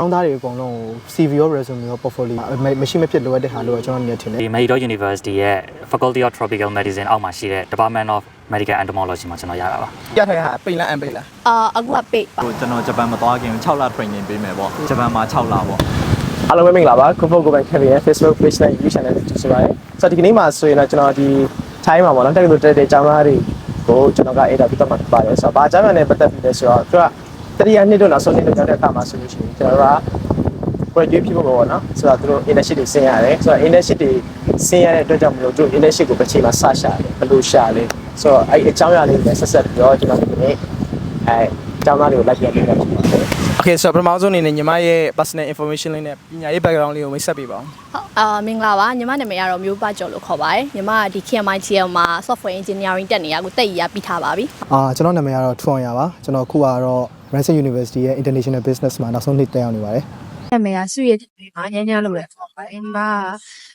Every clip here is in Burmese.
ကျောင်းသားတွေအကုန်လုံးကို CV ရော resume ရော portfolio မရှိမဖြစ်လိုအပ်တဲ့ဟာလို့ကျွန်တော်မြင်ထင်တယ်ဒီ Medo University ရဲ့ Faculty of Tropical Medicine အောက်မှာရှိတဲ့ Department of Medical Entomology မှာကျွန်တော်ရတာပါရထားတဲ့ဟာပိတ်လားအန်ပိတ်လားအာအခုကပိတ်ပါဟိုကျွန်တော်ဂျပန်မသွားခင်6လ training ပေးမယ်ပေါ့ဂျပန်မှာ6လပေါ့အားလုံးပဲမင်္ဂလာပါကိုဖို့ကိုပိုင် Kevin ရဲ့ Facebook page နဲ့ YouTube channel လေးဆိုပါတယ်ဆိုတော့ဒီကနေ့မှာဆိုရင်တော့ကျွန်တော်ဒီ time မှာပေါ့နော်တက္ကသိုလ်တက်တဲ့ကျောင်းသားတွေကိုကျွန်တော်က interview တက်မှာဖြစ်ပါတယ်ဆိုတော့ဘာအကြောင်းအရာနဲ့ပတ်သက်ပြီးလဲဆိုတော့သူက တတိယနှစ်တော့နောက်ဆုံးနှစ်တော့ရောက်တဲ့အခါမှာဆိုလို့ရှိရင်ကျွန်တော်တို့က graduate ဖြစ်ဖို့ပေါ့နော်ဆိုတော့သူတို့ internship တွေဆင်းရတယ်ဆိုတော့ internship တွေဆင်းရတဲ့အတွက်ကြောင့်မလို့သူတို့ internship ကိုတစ်ချိန်မှာစရှာတယ်ဘယ်လိုရှာလဲဆိုတော့အဲ့အကြောင်းအရာလေးတွေဆက်ဆက်ပြီးတော့ကျွန်တော်ဒီနေ့အဲအကြောင်းသားတွေကိုလိုက်ပြပေးတာဖြစ်ပါတယ် Okay ဆိုတော့ပထမဆုံးအနေနဲ့ညီမရဲ့ personal information လေးနဲ့ပညာရေး background လေးကိုမိတ်ဆက်ပေးပါဦးဟုတ်အာမင်္ဂလာပါညီမနာမည်ကတော့မျိုးပကျော်လို့ခေါ်ပါတယ်ညီမကဒီ KMITL မှာ software engineering တက်နေရကိုတက်ရပြီးထားပါပြီအာကျွန်တော်နာမည်ကတော့ Tron ရပါကျွန်တော်ခုကတော့ Ransom University ရဲ့ International Business မှာနောက်ဆုံးနှစ်တက်ရောက်နေပါတယ်နာမည်ကစုရည်ပါညညလို့လည်းခေါ်ပါတယ်။အင်းပါ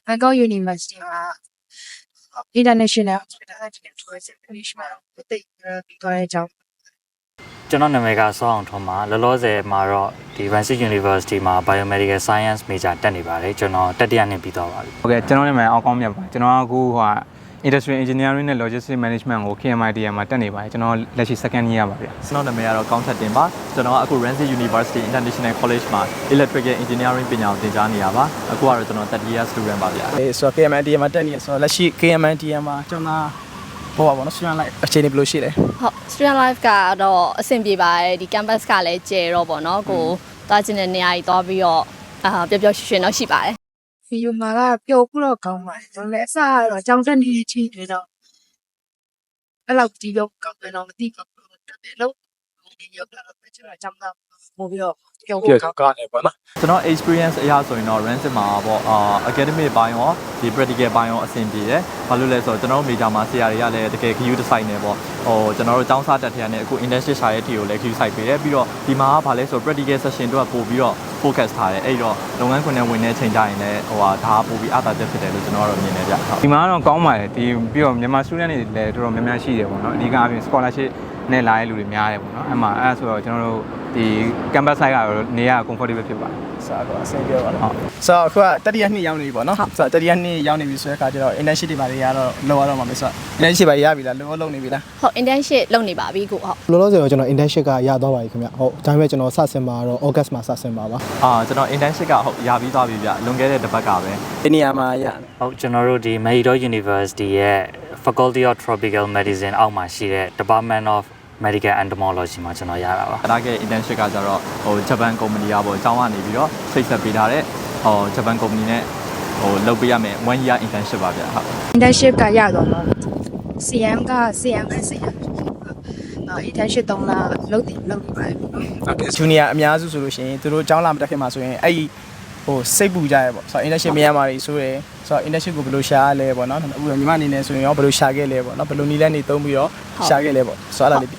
ဘန်ကောက် University မှာ International Hospitality and Tourism Management ကိုသိပြီးတော့အကြောင်းကျွန်တော်နာမည်ကစောအောင်ထွန်းပါလောလောဆယ်မှာတော့ဒီ Ransit University မှာ Biomedical Science Major တက်နေပါတယ်ကျွန်တော်တတိယနှစ်ပြီးသွားပါပြီဟုတ်ကဲ့ကျွန်တော်နာမည်အောက်ကောင်းမြတ်ပါကျွန်တော်ကအခုဟို Industrial Engineering နဲ့ Logistics Management ကို KMIT မှာတက်နေပါတယ်ကျွန်တော်လက်ရှိ second year ပါဗျာကျွန်တော်နာမည်ကတော့ကောင်းထက်တင်ပါကျွန်တော်ကအခု Ransit University International College မှာ Electrical Engineering ပညာကိုသင်ကြားနေရပါအခုကတော့ကျွန်တော်30 year student ပါဗျာအဲဆိုတော့ KMNT မှာတက်နေရဆိုတော့လက်ရှိ KMNT မှာကျွန်တော်ဘောပါဘောနော် student life အခြေအနေဘယ်လိုရှိလဲဟုတ် student life ကတော့အဆင်ပြေပါတယ်ဒီ campus ကလည်းကျယ်တော့ပေါ့နော်ကိုသွားခြင်းတဲ့နေရာကြီးသွားပြီးတော့အာပျော်ပျော်ရွှင်ရွှင်တော့ရှိပါတယ် ဗီဒီယိုမှာကပျော်ဖို့တော့ကောင်းပါတယ်။ဒါပေမဲ့အစကတော့အကြောင်းတက်နေချင်းတွေတော့အဲ့လောက်ဒီတော့ကောင်းတယ်တော့မသိဘူး။တက်တယ်လို့ဒီရောက်လာတော့ ကျွန်တော်အကြောင်းတော့ပို့ပြီးတော့ပျော်ဖို့ကောင်းကောင်းတယ်ပေါ့နော်ကျွန်တော် experience အရဆိုရင်တော့ Ransit မှာပေါ့အာ academic ဘိုင်းရောဒီ practical ဘိုင်းရောအဆင်ပြေတယ်။ဘာလို့လဲဆိုတော့ကျွန်တော်တို့ major မှာဆရာတွေကလည်းတကယ် QU design နေပေါ့ဟိုကျွန်တော်တို့ကျောင်းစားတက်ထရနဲ့အခု internship ရှာရဲ့အထီကိုလည်း QU site ပေးတယ်ပြီးတော့ဒီမှာကဘာလဲဆိုတော့ practical session တို့ကပို့ပြီးတော့ focus ထားတယ်အဲ့တော့လုပ်ငန်းခွင်နဲ့ဝင်တဲ့ချိန်ကြရင်လည်းဟိုဟာဒါကပို့ပြီးအသာတက်ဖြစ်တယ်လို့ကျွန်တော်ကတော့မြင်နေကြဟုတ်ဒီမှာကတော့ကောင်းပါတယ်ဒီပြီးတော့မြန်မာ student တွေလည်းတော်တော်များများရှိတယ်ပေါ့နော်အဓိကအပြင် scholarship နဲ့လာတဲ့လူတွေများတယ်ပေါ့နော်အဲ့မှာအဲ့ဒါဆိုတော့ကျွန်တော်တို့ဒီ campus site ကတော့နေရ comfortable ဖြစ်ပါတယ်ဆိုတော့အဆင်ပြေပါတော့ဆိုတော့အခုကတတိယနှစ်ရောက်နေပြီပေါ့နော်ဆိုတော့တတိယနှစ်ရောက်နေပြီဆိုတဲ့အခါကျတော့ internship တွေပါတွေရတော့လောရတော့မှာပဲဆိုတော့ internship ပါရပြီလားလောလောနေပြီလားဟုတ် internship လုပ်နေပါပြီကိုဟုတ်လောလောဆယ်တော့ကျွန်တော် internship ကရသွားပါပြီခင်ဗျဟုတ်ဒါပေမဲ့ကျွန်တော်စဆင်မှာတော့ August မှာစဆင်ပါပါအာကျွန်တော် internship ကဟုတ်ရပြီးသွားပြီဗျလွန်ခဲ့တဲ့တစ်ပတ်ကပဲဒီနေရာမှာရဟုတ်ကျွန်တော်တို့ဒီ Medo University ရဲ့ Faculty of Tropical Medicine အောက်မှာရှိတဲ့ Department of Medical Entomology မှာကျွန်တော်ရတာပါဒါက internship ကကြတော့ဟိုဂျပန်ကုမ္ပဏီကပေါ့အကြောင်းကနေပြီးတော့ဖိတ်ဆက်ပေးထားတဲ့ဟိုဂျပန်ကုမ္ပဏီနဲ့ဟိုလုပ်ပေးရမယ်1 year internship ပါဗျာဟုတ် internship ကရတော့တော့ CM က CM နဲ့ CM အာ internship တော့လာလုပ်တယ်လုပ်နေပါတယ် Okay junior အများစုဆိုလို့ရှိရင်သူတို့ကျောင်းလာမတက်ခင်မှာဆိုရင်အဲ့ဒီ ဟိုစိတ်ပူကြရဲပေါ့ဆိုတော့ internship မရမှာတွေဆိုရယ်ဆိုတော့ internship ကိုဘယ်လိုရှာရလဲပေါ့နော်အခုညီမအနေနဲ့ဆိုရင်ရောဘယ်လိုရှာခဲ့လဲပေါ့နော်ဘယ်လိုနည်းလဲနေသုံးပြီးတော့ရှာခဲ့လဲပေါ့ဆိုတော့အဲ့ဒါလေးပြ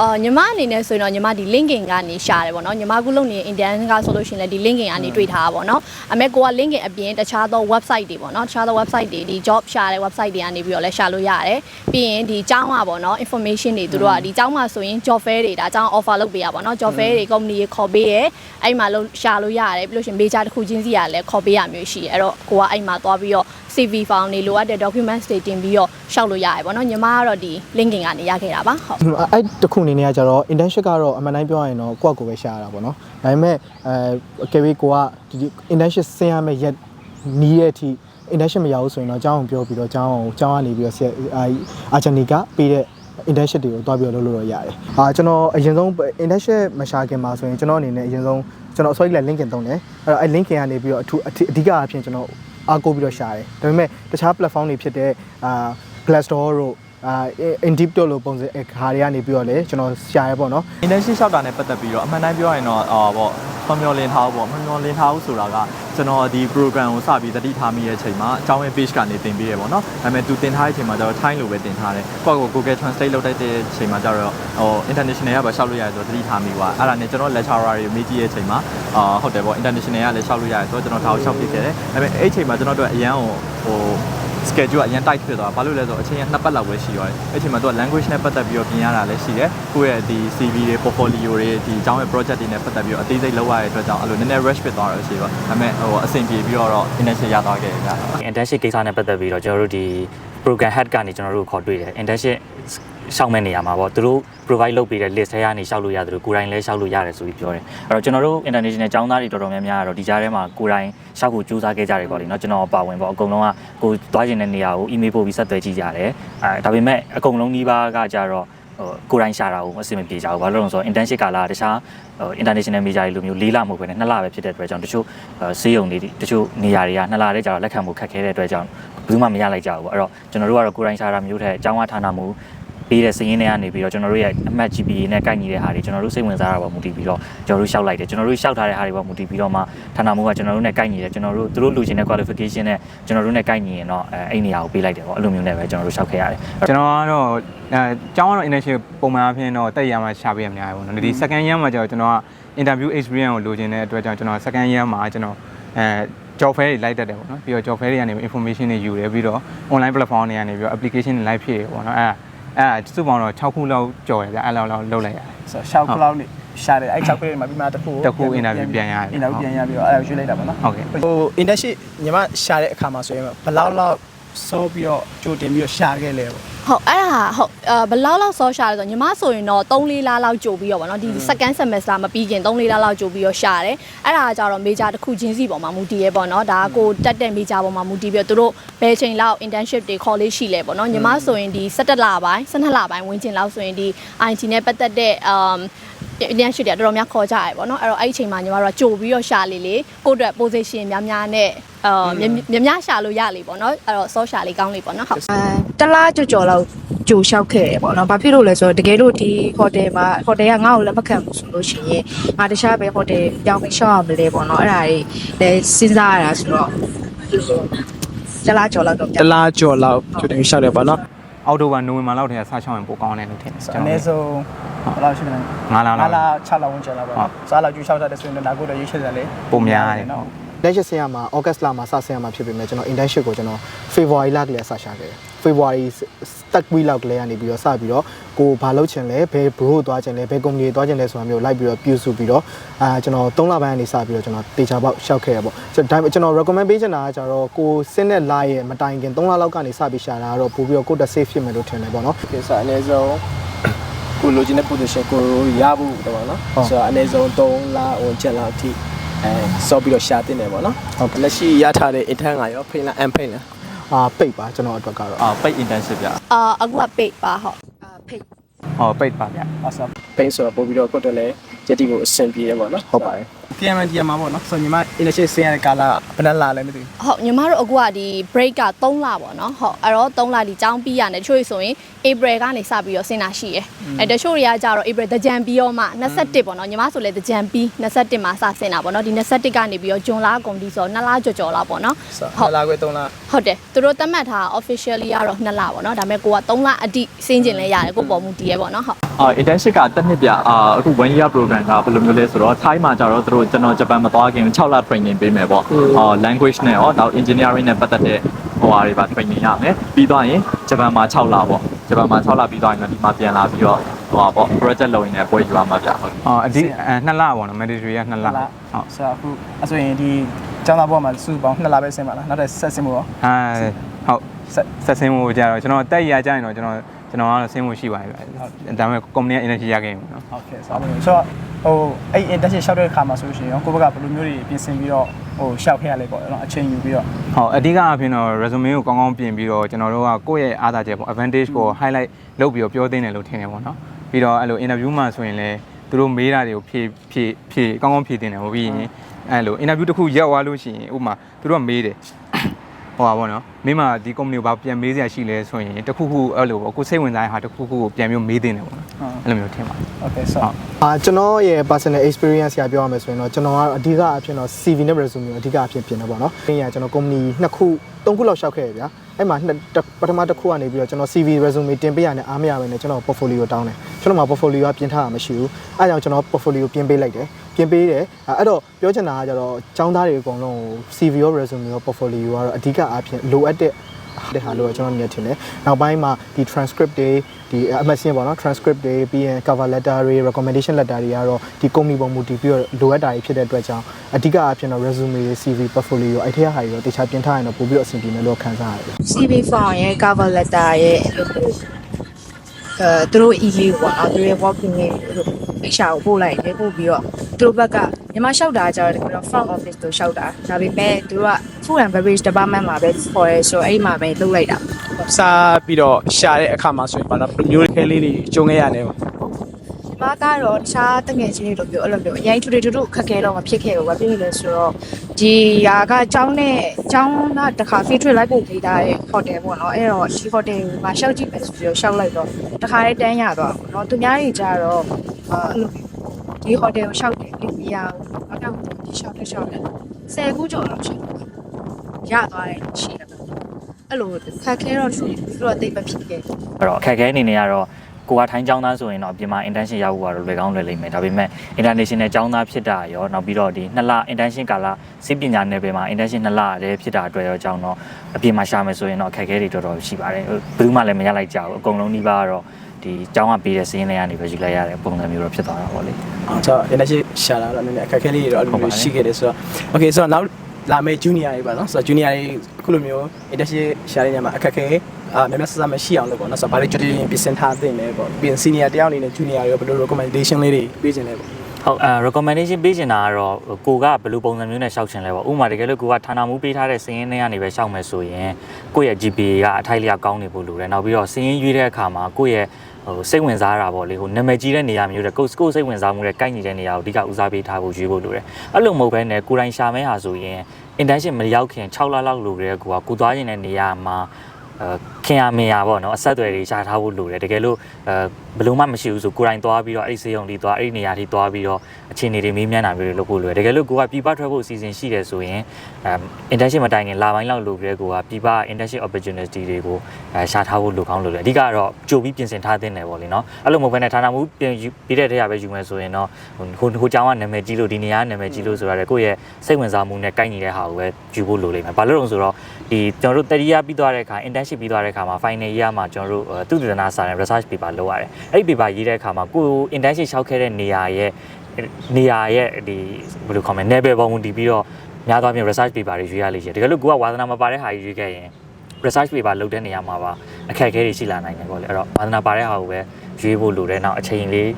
အော်ညီမအနေနဲ့ဆိုရင်တော့ညီမဒီ linking ကနေရှာတယ်ပေါ့နော်ညီမခုလုပ်နေတဲ့ Indian ကဆိုလို့ရှိရင်လည်းဒီ linking ကနေတွေ့ထားတာပေါ့နော်အမေကိုက linking အပြင်တခြားသော website တွေပေါ့နော်တခြားသော website တွေဒီ job ရှာတဲ့ website တွေကနေပြီးတော့လည်းရှာလို့ရတယ်ပြီးရင်ဒီကျောင်းอ่ะပေါ့နော် information တွေသူတို့ကဒီကျောင်းမှာဆိုရင် job fair တွေဒါကျောင်း offer လုပ်ပေးရပါပေါ့နော် job fair တွေ company တွေခေါ်ပေးရဲအဲ့မှာလို့ရှာလို့ရတယ်ပြီးလို့ရှိရင် major တစ်ခုချင်းစီကလည်းခေါ်ပေးရမျိုးရှိရဲအဲ့တော့ကိုကအဲ့မှာသွားပြီးတော့ CV file တွေလိုအပ်တဲ့ documents တွေတင်ပြီးတော့ရှောက်လို့ရတယ်ပေါ့နော်ညီမကတော့ဒီ linking ကနေရခဲ့တာပါဟုတ်အဲ့တခုအနေနဲ့ကကျတော့ internship ကတော့အမှန်တိုင်းပြောရရင်တော့ကိုယ့်အကိုယ်ပဲရှာရတာပေါ့နော်ဒါပေမဲ့အဲကယ်ပြီးကိုကဒီ internship ဆင်းရမယ့်ရက်နီးတဲ့အထိ internship မရဘူးဆိုရင်တော့အကြောင်းကိုပြောပြီးတော့အကြောင်းကိုအကြောင်းကနေပြီးတော့အာအာချန်နီကပေးတဲ့ internship တွေကိုတွားပြီးတော့လုပ်လို့ရရတယ်။အာကျွန်တော်အရင်ဆုံး internship မရှာခင်မှာဆိုရင်ကျွန်တော်အနေနဲ့အရင်ဆုံးကျွန်တော် sorry လဲ LinkedIn တုံးတယ်။အဲ့တော့အဲ့ LinkedIn ကနေပြီးတော့အထူးအဓိကအဖြစ်ကျွန်တော် အားကိုးပြီးတော့ရှာတယ်။ဒါပေမဲ့တခြား platform တွေဖြစ်တဲ့အာ Glassdoor တို့အာ Indeed တို့လိုပုံစံခါတွေကနေပြီးတော့လေကျွန်တော်ရှာရဲပေါ့နော် internship လျှောက်တာနဲ့ပတ်သက်ပြီးတော့အမှန်တိုင်းပြောရရင်တော့အာပေါ့ မမျော်လင့်ထားဘူးပေါ့မမျော်လင့်ထားဘူးဆိုတာကကျွန်တော်ဒီ program ကိုစပြီးသတိထားမိတဲ့အချိန်မှာအကြောင်းရဲ့ page ကနေသင်ပေးရပေါ့နော်ဒါပေမဲ့ तू သင်ထားတဲ့အချိန်မှာကျတော့ time လိုပဲသင်ထားတယ်ကိုယ့်ကို Google Translate လုပ်တတ်တဲ့အချိန်မှာကျတော့ဟို international ကပဲလျှောက်လို့ရတယ်ဆိုတော့သတိထားမိပါအဲ့ဒါနဲ့ကျွန်တော် lecturer တွေမေးကြည့်တဲ့အချိန်မှာအာဟုတ်တယ်ပေါ့ international ကလည်းလျှောက်လို့ရတယ်ဆိုတော့ကျွန်တော်ဒါကိုလျှောက်ဖြစ်ခဲ့တယ်ဒါပေမဲ့အဲ့အချိန်မှာကျွန်တော်တို့အရန်ဟိုဟို schedule ကအရင် tight ဖြစ်သွားတာဘာလို့လဲဆိုတော့အချိန်ကနှစ်ပတ်လောက်ပဲရှိရတယ်အဲ့ချိန်မှာသူက language နဲ့ပတ်သက်ပြီးတော့ပြင်ရတာလည်းရှိတယ်ကိုယ့်ရဲ့ဒီ CV တွေ portfolio တွေဒီအကြောင်းရဲ့ project တွေနဲ့ပတ်သက်ပြီးတော့အသေးစိတ်လုပ်ရတဲ့အတွက်ကြောင့်အဲ့လိုနည်းနည်း rush ဖြစ်သွားတော့ရှိပါဒါပေမဲ့ဟိုအဆင်ပြေပြီးတော့ internship ရသွားခဲ့တယ်ဗျာ internship ကိစ္စနဲ့ပတ်သက်ပြီးတော့ကျွန်တော်တို့ဒီ program head ကနေကျွန်တော်တို့ခေါ်တွေ့တယ် internship ရှောက်မဲ့နေရာမှာပေါ့သူတို့ provide လုပ်ပေးတဲ့ list ထဲကနေရှောက်လို့ရတယ်သူကိုယ်တိုင်လည်းရှောက်လို့ရတယ်ဆိုပြီးပြောတယ်အဲ့တော့ကျွန်တော်တို့ international ကျောင်းသားတွေတော်တော်များများကတော့ဒီကြားထဲမှာကိုယ်တိုင်ရှောက်ဖို့ကြိုးစားခဲ့ကြတယ်ပေါ့လေเนาะကျွန်တော်ပါဝင်ပေါ့အကုန်လုံးကကိုသွားကျင်တဲ့နေရာကို email ပို့ပြီးဆက်သွယ်ကြည့်ကြတယ်အဲဒါပေမဲ့အကုန်လုံးနှီးပါးကကြတော့ဟိုကိုယ်တိုင်ရှာတာကိုအဆင်မပြေကြဘူးဘာလို့လဲဆိုတော့ internship ကာလကတခြားဟို international major တွေလိုမျိုး၄လမဟုတ်ဘဲနဲ့2လပဲဖြစ်တဲ့အတွက်ကြောင့်တချို့ဆေးရုံတွေတချို့နေရာတွေက2လတဲ့ကြတော့လက်ခံမှုခက်ခဲတဲ့အတွက်ကြောင့်ဘယ်သူမှမရလိုက်ကြဘူးပေါ့အဲ့တော့ကျွန်တော်တို့ကတော့ကိုယ်တိုင်ရှာတာမျိုးထက်အကြောင်းအဌာနမှု ပေးတဲ့စည်ရင်းတွေကနေပြီးတော့ကျွန်တော်တို့ရဲ့အမှတ် GPA နဲ့ကိုက်ညီတဲ့ဟာတွေကျွန်တော်တို့စိတ်ဝင်စားတာပေါ်မူတည်ပြီးတော့ကျွန်တော်တို့ရှောက်လိုက်တယ်ကျွန်တော်တို့ရှောက်ထားတဲ့ဟာတွေပေါ်မူတည်ပြီးတော့မှဌာနမှုကကျွန်တော်တို့နဲ့ကိုက်ညီတယ်ကျွန်တော်တို့သူတို့လူချင်တဲ့ qualification နဲ့ကျွန်တော်တို့နဲ့ကိုက်ညီရင်တော့အဲအဲ့နေရာကိုပေးလိုက်တယ်ပေါ့အဲ့လိုမျိုးနဲ့ပဲကျွန်တော်တို့ရှောက်ခဲ့ရတယ်ကျွန်တော်ကတော့အဲကျောင်းကတော့ internship ပုံမှန်အဖြစ်တော့တက်ရမှာရှာပေးရများတယ်ပေါ့နော်ဒီ second year မှာကျတော့ကျွန်တော်က interview experience ကိုလိုချင်တဲ့အတွက်ကြောင့်ကျွန်တော် second year မှာကျွန်တော်အဲ job fair တွေလိုက်တက်တယ်ပေါ့နော်ပြီးတော့ job fair တွေကနေ information တွေယူတယ်ပြီးတော့ online platform တွေကနေပြီးတော့ application တွေလိုက်ဖြည့်တယ်ပေါ့နော်အဲ အဲစုပေါင်းတော့6ခုလောက်ကြော်ရဗျအဲ့လောက်လောက်လုပ်လိုက်ရတယ်ဆိုတော့ရှောက်ခလောက်နေရှာတယ်အဲ့6ခွေမှာပြီးမှတစ်ခုတစ်ခု interview ပြန်ရတယ်အင်တာဗျူးပြန်ရပြီးတော့အဲ့ဒါရွှေ့လိုက်တာပေါ့နော်ဟုတ်ကဲ့ဟို internship ညီမရှာတဲ့အခါမှာဆိုရင်ဘယ်လောက်လောက် စောပြီးတော့ကြိုတင်ပြီးတော့ရှာခဲ့လဲပေါ့ ဟုတ်အဲ့ဒါဟုတ်အဲဘယ်လောက်လောက်ဆောရှာလဲဆိုတော့ညီမဆိုရင်တော့3-4လလောက်ကြိုပြီးတော့ဗောနော်ဒီ second semester မပြီးခင်3-4လလောက်ကြိုပြီးတော့ရှာတယ်အဲ့ဒါကကြတော့ major တစ်ခုချင်းစီပေါ်မှာမူတည်ရဲပေါ့နော်ဒါကကိုတက်တဲ့ major ပေါ်မှာမူတည်ပြီးတော့သူတို့ဘယ်ချိန်လောက် internship တွေခေါ်လေးရှိလဲပေါ့နော်ညီမဆိုရင်ဒီ17လပိုင်း12လပိုင်းဝင်ချင်းလောက်ဆိုရင်ဒီ IT နဲ့ပတ်သက်တဲ့ um အင်းရှိတယ်တော်တော်များခေါ်ကြရပေါ့နော်အဲ့တော့အဲ့ဒီအချိန်မှာညီမတို့ကကြိုပြီးတော့ရှာလေလေကိုယ့်အတွက် position များများနဲ့အာမြများရှာလို့ရလေပေါ့နော်အဲ့တော့ source ရှာလေးကောင်းလေးပေါ့နော်ဟုတ်အဲတလားကြော်ကြော်လောက်ကြိုလျှောက်ခဲ့တယ်ပေါ့နော်။ဘာဖြစ်လို့လဲဆိုတော့တကယ်လို့ဒီဟိုတယ်မှာဟိုတယ်ကငါ့ကိုလက်မခံဘူးဆိုလို့ရှိရင်ငါတခြားပဲဟိုတယ်ပြောင်းပြီးရှောက်ရမလဲပေါ့နော်။အဲ့ဒါတွေလည်းစဉ်းစားရတာဆိုတော့တလားကြော်လောက်တော့တလားကြော်လောက်ကြိုတင်ရှောက်တယ်ပေါ့နော် အောက်တိုဘာနိုဝင်ဘာလောက်ထဲကစချောင်းရင်ပိုကောင်းတယ်လို့ထင်တယ်အနည်းဆုံးဘယ်လောက်ရှိမလဲ9လလောက်9လား6လောက်ဝန်းကျင်လောက်ပေါ့ဟုတ်စားလောက်ကျူရှောက်တတ်တယ်ဆိုရင်တော့ဒါကိုတော့ရွေးချယ်တယ်လေပုံများတယ်နော် လက်ရှိဆင်းရမှာ August လမှာစဆင်းရမှာဖြစ်ပေမဲ့ကျွန်တော် internship ကိုကျွန်တော် February လကလေးစရှာခဲ့တယ် February start week လောက်ကလေးကနေပြီးတော့စပြီးတော့ကိုဘာလုပ်ချင်လဲဘယ် bro သွားချင်လဲဘယ် company သွားချင်လဲဆိုတာမျိုးလိုက်ပြီးတော့ပြုစုပြီးတော့အာကျွန်တော်3လပိုင်းကနေစပြီးတော့ကျွန်တော်တေချာပေါက်ရှောက်ခဲ့ရပေါ့ကျွန်တော်ကျွန်တော် recommend ပေးချင်တာကကျတော့ကိုစင်းတဲ့ line ရဲ့မတိုင်ခင်3လလောက်ကနေစပြီးရှာတာကတော့ပို့ပြီးတော့ကိုယ့်တက် safe ဖြစ်မယ်လို့ထင်တယ်ပေါ့နော်ဒီဆိုအနည်းဆုံးကိုလိုချင်တဲ့ position ကိုရဖို့တော့ပေါ့နော်ဆိုတော့အနည်းဆုံး3လဝန်းကျင်လောက်အထိ အဲစောပြီးတော့ရှာတင်တယ်ပေါ့နော်ဟုတ်လက်ရှိရထားတဲ့ intern ကရောဖိလား and ဖိလားအာပိတ်ပါကျွန်တော်အတွက်ကတော့အာပိတ် internship ဗျာအာအခုကပိတ်ပါဟုတ်အာဖိတ်ဟောပိတ်ပါဗျ awesome ဖိဆိုတော့ပို့ပြီးတော့ကိုယ့်တက်လည်းယက်တီကိုအဆင်ပြေတယ်ပေါ့နော်ဟုတ်ပါတယ် ပြန်မှပြန်မှာပေါ့နော်ဆိုညီမ internship ဆင်းရတဲ့ကာလဘယ်နှလလဲမသိဘူးဟုတ်ညီမတို့အခုကဒီ break က3လပေါ့နော်ဟုတ်အဲ့တော့3လဒီចောင်းပြီးရတယ်တချို့ဆိုရင် April ကနေစပြီးတော့ဆင်းတာရှိရယ်အဲတချို့တွေကကြတော့ April တကြံပြီးတော့မှ21ပေါ့နော်ညီမဆိုလဲတကြံပြီး21မှာစဆင်းတာပေါ့နော်ဒီ21ကနေပြီးတော့ဂျွန်လကုန်ဒီဆို2လကြော်ကြော်လာပေါ့နော်ဆိုတော့2လခွဲ3လဟုတ်တယ်သူတို့သတ်မှတ်ထား officially ကတော့2လပေါ့နော်ဒါပေမဲ့ကိုက3လအတိဆင်းကျင်လဲရတယ်ကိုပေါ်မူတည်ရပေါ့နော်ဟုတ်အာ internship ကတစ်နှစ်ပြအာအခု1 year program ကဘယ်လိုမျိုးလဲဆိုတော့ Thai မှာကျတော့သူတို့ကျွန်တော်ဂျပန်မသွားခင်6လ training ပေးမယ်ပေါ့အာ language နဲ့ရောနောက် engineering နဲ့ပတ်သက်တဲ့ဟိုဟာတွေပါ training ရမယ်ပြီးသွားရင်ဂျပန်မှာ6လပေါ့ဂျပန်မှာ6လပြီးသွားရင်တော့ဒီမှာပြန်လာပြီးတော့ဟိုဟာပေါ့ project လုပ်ရင်လည်းပွဲယူရမှာဗျဟုတ်အော်အဒီအဲနှစ်လပေါ့နော် mandatory ကနှစ်လဟုတ်ဆိုတော့အခုအဆိုရင်ဒီကျောင်းသားဘဝမှာစုပေါင်း2လပဲဆင်းပါလားနောက်ထပ်ဆက်ဆင်းဖို့ရောအဲဟုတ်ဆက်ဆက်ဆင်းမှုကြတော့ကျွန်တော်တက်ရကြရင်တော့ကျွန်တော် ကျွန်တော်ကတော့ဆင်းမှုရှိပါတယ်ဗျဒါပေမဲ့ company က energy ရခဲ့ပြီနော်ဟုတ်ကဲ့ဆိုတော့ဆိုတော့ဟိုအဲ့ internship ရှောက်တဲ့အခါမှာဆိုလို့ရှိရင်ကိုယ့်ဘက်ကဘယ်လိုမျိုးတွေပြင်ဆင်ပြီးတော့ဟိုရှောက်ခဲ့ရလဲပေါ့နော်အချိန်ယူပြီးတော့ဟုတ်အဓိကအဖြစ်တော့ resume ကိုကောင်းကောင်းပြင်ပြီးတော့ကျွန်တော်တို့ကကိုယ့်ရဲ့အားသာချက်ပေါ့ advantage ကို highlight လုပ်ပြီးတော့ပြောသင့်တယ်လို့ထင်တယ်ပေါ့နော်ပြီးတော့အဲ့လို interview မှာဆိုရင်လည်းသူတို့မေးတာတွေကိုဖြည့်ဖြည့်ဖြည့်ကောင်းကောင်းဖြည့်သင့်တယ်ဟုတ်ပြီးရင်အဲ့လို interview တစ်ခုရက်သွားလို့ရှိရင်ဥပမာသူတို့ကမေးတယ်ဟိုပါဗောနော် မင်းမဒီ company ကိုဘာပြန်မေးစရာရှိလဲဆိုရင်တခုခုအဲ့လိုပေါ့ကိုစိတ်ဝင်စားရင်ဟာတခုခုကိုပြန်မျိုးမေးတင်တယ်ပေါ့နော်အဲ့လိုမျိုးထင်ပါတယ် Okay so အာကျွန်တော်ရဲ့ personal experience ကပြောရမယ်ဆိုရင်တော့ကျွန်တော်ကအဓိကအဖြစ်တော့ CV နဲ့ resume ကိုအဓိကအဖြစ်ပြင်တယ်ပေါ့နော်။ပြင်ရကျွန်တော် company နှစ်ခုသုံးခုလောက်ရှောက်ခဲ့ရဗျာ။အဲ့မှာပထမတစ်ခုကနေပြီးတော့ကျွန်တော် CV resume တင်ပေးရတဲ့အားမရပဲနဲ့ကျွန်တော် portfolio တောင်းတယ်။ကျွန်တော်မှာ portfolio ကပြင်ထားတာမရှိဘူး။အဲကြောင့်ကျွန်တော် portfolio ပြင်ပေးလိုက်တယ်။ပြင်ပေးတယ်။အဲ့တော့ပြောချင်တာကကျတော့ចောင်းသားတွေအကုန်လုံးကို CV ရော resume ရော portfolio ရောအဓိကအားဖြင့်လိုအပ်တဲ့တဲ့ဟာလို့ကျွန်တော်မြင်ထင်တယ်နောက်ပိုင်းမှာဒီ transcript တွေဒီ MSc ပေါ့နော် transcript တွေပြီးရင် cover letter တွေ recommendation letter တွေကတော့ဒီ company ပုံမူတည်ပြီးတော့လိုအပ်တာတွေဖြစ်တဲ့အတွက်ကြောင့်အဓိကအဖြစ်တော့ resume တွေ CV portfolio အဲ့ထက်ဟာတွေတော့တခြားပြင်ထားရင်တော့ပို့ပြီးတော့အဆင်ပြေမယ်လို့ခံစားရတယ် CV form ရဲ့ cover letter ရဲ့အဲ့လိုမျိုးအဲသူတို့ email ပေါ့နော်သူတို့ရဲ့ working name တို့ HR ကိုပို့လိုက်တယ်ပို့ပြီးတော့သူတို့ဘက်ကညီမလျှောက်တာကြတော့တကယ်တော့ front office တို့လျှောက်တာဒါပေမဲ့သူတို့က food and beverage department မှာပဲခေါ်ရဲဆိုတော့အဲ့မှာပဲလုပ်လိုက်တာစားပြီးတော့ရှာတဲ့အခါမှာဆိုရင်ဘာလို့မျိုးခဲလေးတွေကျုံခဲ့ရတယ်ပေါ့ဒီမှာကတော့တခြားတငယ်ချင်းတွေလိုမျိုးအဲ့လိုမျိုးအရင်ထူထူထူထူခက်ခဲတော့မဖြစ်ခဲ့ဘူးဘာဖြစ်လို့လဲဆိုတော့ဒီဟာကကျောင်းနဲ့ကျောင်းကတခါ free trip လိုက်ပို့ပေးတာရဲ့ hotel ပေါ့နော်အဲ့တော့ဒီ hotel မှာရှောက်ကြည့်မယ်ဆိုပြီးတော့ရှောက်လိုက်တော့တခါလေးတန်းရသွားပေါ့နော်သူများတွေကြတော့ အာအဲ့လိုဒီ hotel ကိုရှောက်တယ်ပြီးမရဘူးနောက်တော့ဒီရှောက်တစ်ရှောက်တယ်ဆယ်ခုကျော်လောက်ရှိတယ်ရသွားတယ်ရှိတယ်အဲ့လိုခက်ခဲတော့ရှိတယ်သူတို့ကတိတ်မဖြစ်ခဲ့ဘူးအဲ့တော့အခက်အခဲအနေနဲ့ကတော့ကိုကထိုင်းကျောင်းသားဆိုရင်တော့အပြင်မှာ internship ရဖို့ကတော့လွယ်ကောင်းလွယ်လိမ့်မယ်ဒါပေမဲ့ international ကျောင်းသားဖြစ်တာရောနောက်ပြီးတော့ဒီနှစ်လ internship ကာလစိပညာနယ်ပယ်မှာ internship နှစ်လတည်းဖြစ်တာအတွက်ရောကြောင်းတော့အပြင်မှာရှာမယ်ဆိုရင်တော့အခက်အခဲတွေတော်တော်ရှိပါတယ်ဘယ်သူမှလည်းမရလိုက်ကြဘူးအကုန်လုံးနှိပါကတော့ ဒီကျောင်းကပေးတဲ့စီးရင်တွေကနေပဲယူလိုက်ရတဲ့ပုံစံမျိုးတော့ဖြစ်သွားတာပေါ့လေအဲ့တော့ energy ရှာလာတော့နည်းနည်းအခက်အခဲလေးတွေတော့အဲ့လိုမျိုးရှိခဲ့တယ်ဆိုတော့ okay ဆိုတော့နောက်လာမယ့် junior တွေပါနော်ဆိုတော့ junior တွေအခုလိုမျိုး internship ရှာတဲ့နေရာမှာအခက်အခဲအာများများဆဆမရှိအောင်လို့ပေါ့နော်ဆိုတော့ဘာတွေကြိုတင်ပြင်ဆင်ထားသင့်လဲပေါ့ပြီးရင် senior တယောက်အနေနဲ့ junior တွေရောဘယ်လို recommendation လေးတွေပေးခြင်းလဲပေါ့ဟုတ်အဲ recommendation ပေးချင်တာကတော့ကိုကဘယ်လိုပုံစံမျိုးနဲ့ရှောက်ချင်လဲပေါ့ဥပမာတကယ်လို့ကိုကဌာနမှုပေးထားတဲ့စည်ရင်းတွေကနေပဲရှောက်မယ်ဆိုရင်ကိုယ့်ရဲ့ GPA ကအထိုက်လျောက်ကောင်းနေဖို့လိုတယ်နောက်ပြီးတော့စည်ရင်းရွေးတဲ့အခါမှာကိုယ့်ရဲ့ ဟိုစိတ်ဝင်စားတာပေါ့လေဟိုနာမည်ကြီးတဲ့နေရာမျိုးတဲ့ကိုကိုစိတ်ဝင်စားမှုတဲ့ကိုက်ညီတဲ့နေရာကိုအဓိကဦးစားပေးထားဖို့ရွေးဖို့လိုတယ်အဲ့လိုမဟုတ်ဘဲနဲ့ကိုယ်တိုင်ရှာမဲဟာဆိုရင် internship မရောက်ခင်6လလောက်လိုကြတဲ့ကိုကကိုသွားခြင်းတဲ့နေရာမှာအဲခင်ရမင်ရပေါ့နော်အဆက်အသွယ်တွေရှာထားဖို့လိုတယ်တကယ်လို့အဲဘယ်လို့မှမရှိဘူးဆိုကိုယ်တိုင်သွားပြီးတော့အဲ့ဒီစေယုံတွေသွားအဲ့ဒီနေရာတွေသွားပြီးတော့အခြေအနေတွေမေးမြန်းတာမျိုးတွေလုပ်ဖို့လိုတယ်တကယ်လို့ကိုကပြပထွက်ဖို့အစီအစဉ်ရှိတယ်ဆိုရင်အဲ internship မတိုင်ခင်လာပိုင်းလောက်လိုကြတဲ့ကိုကပြပ internship opportunity တွေကိုအဲရှာထားဖို့လိုကောင်းလိုတယ်အဓိကတော့ကြိုပြီးပြင်ဆင်ထားသင့်တယ်ပေါ့လေနော်အဲ့လိုမဟုတ်ဘဲနဲ့ဌာနမှုပြင်ယူပြီးတဲ့တည်းကပဲယူမယ်ဆိုရင်တော့ဟိုဟိုကျောင်းကနာမည်ကြီးလို့ဒီနေရာကနာမည်ကြီးလို့ဆိုရတယ်ကိုယ့်ရဲ့စိတ်ဝင်စားမှုနဲ့ကိုက်ညီတဲ့ဟာကိုပဲယူဖို့လိုလိမ့်မယ်ဘာလို့လဲဆိုတော့ဒီကျွန်တော်တို့တတိယပြီးသွားတဲ့အခါ internship ပြီးသွားတဲ့အခါမှာ final year မှာကျွန်တော်တို့သူတည်တနာစာနဲ့ research paper လုပ်ရတယ်အဲ့ဒီ paper ရေးတဲ့အခါမှာကိုယ် internship ရှောက်ခဲ့တဲ့နေရာရဲ့နေရာရဲ့ဒီဘယ်လိုခေါ်မလဲ level ပေါ်မူတည်ပြီးတော့များသောအားဖြင့် research paper တွေရွေးရလိမ့်ရှင်တကယ်လို့ကိုကဝါသနာမပါတဲ့ဟာကြီးရွေးခဲ့ရင် research paper လုပ်တဲ့နေရာမှာပါအခက်အခဲတွေရှိလာနိုင်တယ်ပေါ့လေအဲ့တော့ဝါသနာပါတဲ့ဟာကိုပဲရွေးဖို့လိုတယ်နောက်အချိန်လေး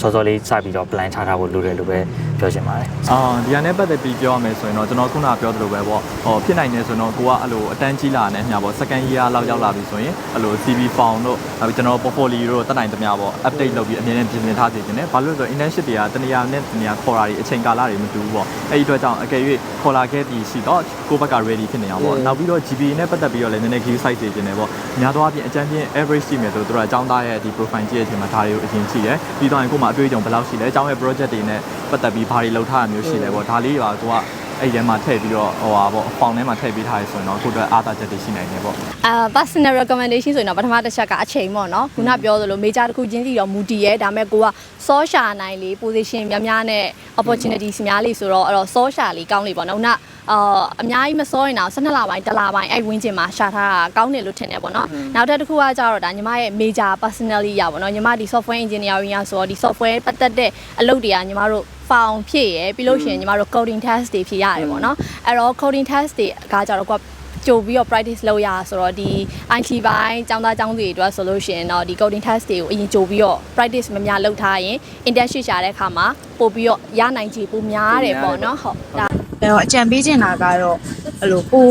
စောစောလေးစပြီးတော့ plan ချထားဖို့လိုတယ်လို့ပဲပြောချင်ပါတယ်အာဒီကနေ့ပတ်သက်ပြီးပြောရမယ်ဆိုရင်တော့ကျွန်တော်ခုနပြောသလိုပဲပေါ့ဟောဖြစ်နိုင်တယ်ဆိုတော့ကိုကအဲ့လိုအတန်းကြီးလာတဲ့ညာပေါ့ second year လောက်ရောက်လာပြီဆိုရင်အဲ့လို CV form တို့နောက်ပြီးကျွန်တော် portfolio တို့တက်နိုင်သမျှပေါ့ update လုပ်ပြီးအမြဲတမ်းပြင်ဆင်ထားစေချင်တယ်ဘာလို့လဲဆိုတော့ internship တွေကတနေရာနဲ့တနေရာခေါ်တာတွေအချိန်ကာလတွေမတူဘူးပေါ့အဲ့ဒီအတွက်ကြောင့်အကယ်၍ခေါ်လာခဲ့သည်ရှိတော့ကိုယ့်ဘက်က ready ဖြစ်နေအောင်ပေါ့နောက်ပြီးတော့ GPA နဲ့ပတ်သက်ပြီးတော့လည်းနည်းနည်း view site စေချင်တယ်ပေါ့များသောအားဖြင့်အကြမ်းဖြင့် average ရှိမယ်ဆိုတော့သူတို့ကအကြောင်းသားရဲ့ဒီ profile ကြည့်ရတဲ့အချိန်မှာဒါတွေကိုအရင်ကြည့်တယ်ပြီးတော့ရင်ကိုယ်မှာအတွေ့အကြုံဘယ်လောက်ရှိလဲအကြောင်းရဲ့ project တွေနဲ့ပတ်သက်ပြီးဘာတွေလုပ်ထားတာမျိုးရှိလဲပေါ့ဒါလေးပါကိုကအဲ့ဒီထဲမှာထည့်ပြီးတော့ဟိုဟာပေါ့ဖောင်ထဲမှာထည့်ပေးထားရဆိုရင်တော့ကိုယ့်အတွက်အားသာချက်တွေရှိနိုင်တယ်ပေါ့အာ personal recommendation ဆိုရင်တော့ပထမတစ်ချက်ကအချိန်ပေါ့နော်ခုနပြောသလို major တစ်ခုချင်းစီတော့မူတည်ရဲဒါပေမဲ့ကိုကစောရှာနိုင်လေ position များများနဲ့ opportunities များလေဆိုတော့အဲ့တော့စောရှာလေးကောင်းလေပေါ့နော်ခုန အာအများကြီးမစောရင်တော့12လပိုင်းတစ်လပိုင်းအဲ့ဝင်းကျင်မှာရှာထားတာကောင်းတယ်လို့ထင်တယ်ပေါ့နော်နောက်ထပ်တစ်ခုကကြတော့ဒါညီမရဲ့ major personally ရပါပေါ့နော်ညီမဒီ software engineering ရဆိုတော့ဒီ software ပတ်သက်တဲ့အလုပ်တွေကညီမတို့ found ဖြစ်ရယ်ပြီးလို့ရှိရင်ညီမတို့ coding test တွေဖြစ်ရတယ်ပေါ့နော်အဲ့တော့ coding test တွေကကြတော့ကိုကကြိုပြီးတော့ practice လုပ်ရဆိုတော့ဒီ IT ဘိုင်းចောင်းသားចောင်းသူတွေအတွက်ဆိုလို့ရှိရင်တော့ဒီ coding test တွေကိုအရင်ကြိုပြီးတော့ practice မများလုပ်ထားရင် internship ရှာတဲ့အခါမှာပို့ပြီးတော့ရနိုင်ခြေပိုများတယ်ပေါ့နော်ဟုတ်ဒါ အဲ့တော့အကြံပေးချင်တာကတော့အဲ့လိုကို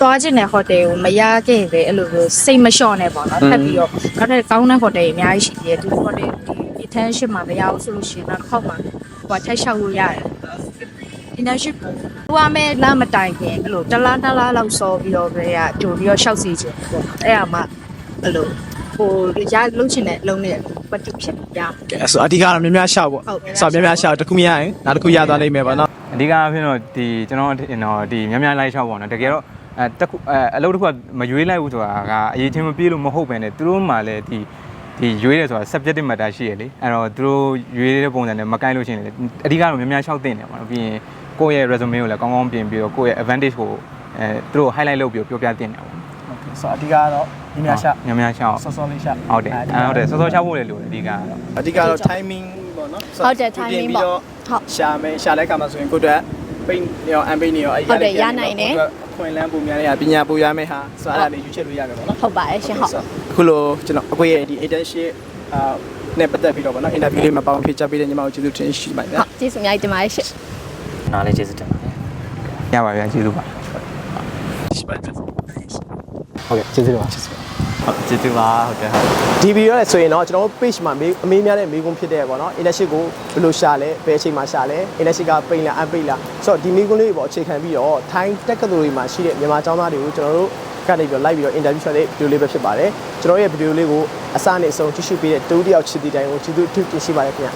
သွားချင်တဲ့ဟိုတယ်ကိုမရခဲ့ပဲအဲ့လိုမျိုးစိတ်မလျှော့နဲ့ပေါ့နော်ထပ်ပြီးတော့နောက်ထပ်ကောင်းတဲ့ဟိုတယ်တွေအများကြီးရှိသေးတယ်ဒီဟိုတယ်ဒီ internship မှာမရဘူးဆိုလို့ရှိရင်တော့တစ်ခေါက်မှာဟိုထက်လျှောက်လို့ရတယ် internship ကိုသွားမဲ့လမ်းမတိုင်ခင်အဲ့လိုတစ်လားတစ်လားလောက်စောပြီးတော့ပဲရကြိုပြီးတော့ရှောက်စီခြင်းပေါ့အဲ့ဒါမှအဲ့လိုဟိုရလုံးချင်တဲ့အလုံးနဲ့ပတ်တူဖြစ်ရမယ်ကဲအဲ့ဆိုအဓိကတော့များများရှာပေါ့ဟုတ်ကဲ့ဆိုတော့များများရှာတစ်ခုမရရင်နောက်တစ်ခုရသွားလိမ့်မယ်ပေါ့နော် အဓိကအဖြစ်တော့ဒီကျွန်တော်အထင်တော့ဒီများများလိုက်ချောက်ပေါ့နော်တကယ်တော့အဲတစ်ခုအဲအလုပ်တစ်ခုကမရွေးလိုက်ဘူးဆိုတာကအရေးချင်းမပြေးလို့မဟုတ်ပဲねသူတို့မှလည်းဒီဒီရွေးတယ်ဆိုတာ subjective matter ရှိရလေအဲ့တော့သူတို့ရွေးတဲ့ပုံစံနဲ့မကိုင်းလို့ရှိရင်လေအဓိကတော့များများလျှောက်တင်တယ်ပေါ့နော်ပြီးရင်ကိုယ့်ရဲ့ resume ကိုလည်းကောင်းကောင်းပြင်ပြီးတော့ကိုယ့်ရဲ့ advantage ကိုအဲသူတို့ highlight လုပ်ပြီးတော့ပြောပြတင်တယ်ပေါ့ဆိုတော့အဓိကကတော့ညီများရှာညများရှောက်စောစောလေးရှာဟုတ်တယ်အဲဟုတ်တယ်စောစောချဖို့လည်းလိုတယ်အဓိကကတော့အဓိကတော့ timing ပေါ့နော်ဟုတ်တယ် timing ပေါ့ဟုတ်ရှာမယ်ရှာတဲ့အခါမှာဆိုရင်ကိုယ့်အတွက်ပိန်ရောအန်ပိန်ရောအဲ့ဟုတ်တယ်ရနိုင်တယ်ခွင်လန်းပုံများတဲ့ပညာပူရမယ်ဟာဆိုတော့အဲ့ဒါလေးယူချက်လို့ရမယ်ပေါ့နော်ဟုတ်ပါတယ်ရှင်ဟုတ်အခုလိုကျွန်တော်အကိုရဲ့ဒီ internship အာနဲ့ပတ်သက်ပြီးတော့ဗောနော် interview လေးမှာပေါင်းဖြည့်ချပေးတဲ့ညီမကိုကျေးဇူးတင်ရှိပါတယ်ဟုတ်ကျေးဇူးအများကြီးတင်ပါတယ်ရှင်နားလေးကျေးဇူးတင်ပါတယ်ရပါဗျာကျေးဇူးပါရှိပါတယ်ဟုတ်ကဲ့ကျေးဇူးပါ ဟုတ်ကျေးဇူးပါဟုတ်ကဲ့ဟုတ်ဒီဗီဒီယိုနဲ့ဆိုရင်တော့ကျွန်တော်တို့ page မှာမေးအမေးများတဲ့မေးခွန်းဖြစ်တဲ့ပေါ့နော် internship ကိုဘယ်လိုရှာလဲဘယ်အချိန်မှာရှာလဲ internship ကပိန်လားအပိန်လားဆိုတော့ဒီမေးခွန်းလေးတွေပေါ့အခြေခံပြီးတော့ Thai တက္ကသိုလ်တွေမှာရှိတဲ့မြန်မာကျောင်းသားတွေကိုကျွန်တော်တို့ကနေပြီးတော့ live ပြီးတော့ interview ဆက်တဲ့ video လေးပဲဖြစ်ပါတယ်ကျွန်တော်ရဲ့ video လေးကိုအစနဲ့အဆုံးကြည့်ရှုပေးတဲ့တူတယောက်ချစ်တီတိုင်းကိုကျေးဇူးတင်ရှိပါတယ်ခင်ဗျာ